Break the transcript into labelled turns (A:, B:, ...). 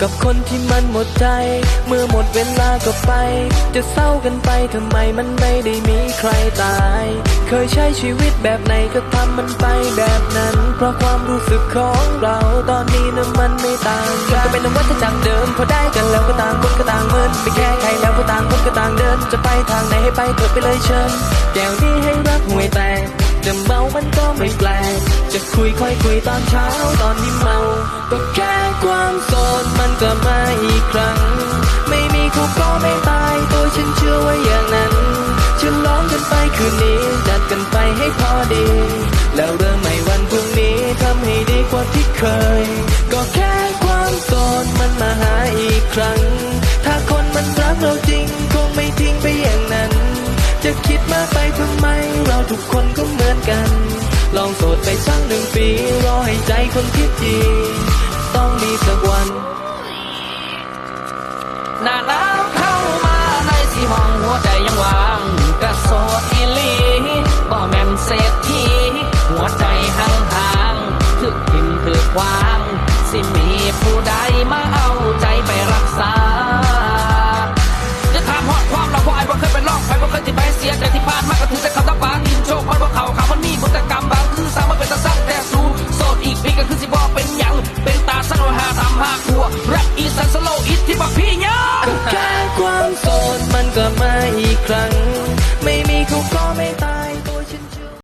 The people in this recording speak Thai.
A: กับคนที่มันหมดใจ เมื่อหมดเวลาก็ไป จะเศร้ากันไปทำไมมันไม่ได้มีใครตาย เคยใช้ชีวิตแบบไหนก็ทำมันไปแบบนั้น เพราะความรู้สึกของเราตอนนี้นะมันไม่ต่างกันก็เป็นนวัฏจักรเดิมพอได้กันแล้วก็ต่างคนก็ต่างเมินไม่แค่ใครแล้วก็ต่างคนก็ต่างเดิน จะไปทางไหนให้ไปเถิดไปเลยเชิญแก้วนี้ให้รักห่วยแตกจะเมามันก็ไม่แปลกจะคุยค่อยคุยตอนเช้าตอนที่เมา ก็แค่ความส ดมันก็มาอีกครั้ง ไม่มีเขาก็ไม่ตาย ตัวฉันเชื่อว่าอย่างนั้นฉลองกันไปคืนนี้ จัดกันไปให้พอดี แล้วเริ่มใหม่วันพรุ่งนี้ทำให้ดีกว่าที่เคย ก็แค่ความโสดมันมาหาอีกครั้ง ถ้าคนมันรักเราจริง คงไม่ทิ้งไปอย่างนั้น จะคิดมากไปทำไม เราทุกคนก็เหมือนกัน ลองโสดไปสักหนึ่งปี รอให้ใจคนคิดดี ต้องมีสักวัน
B: หน้าหนาวเข้ามาในสีห้องหัวใจยังว่างกระโสดอีหลีบ่แม่นเศรษฐีหัวใจห่างห่างถึกทิมถึกวาง สิมีผู้ใดมา
A: 转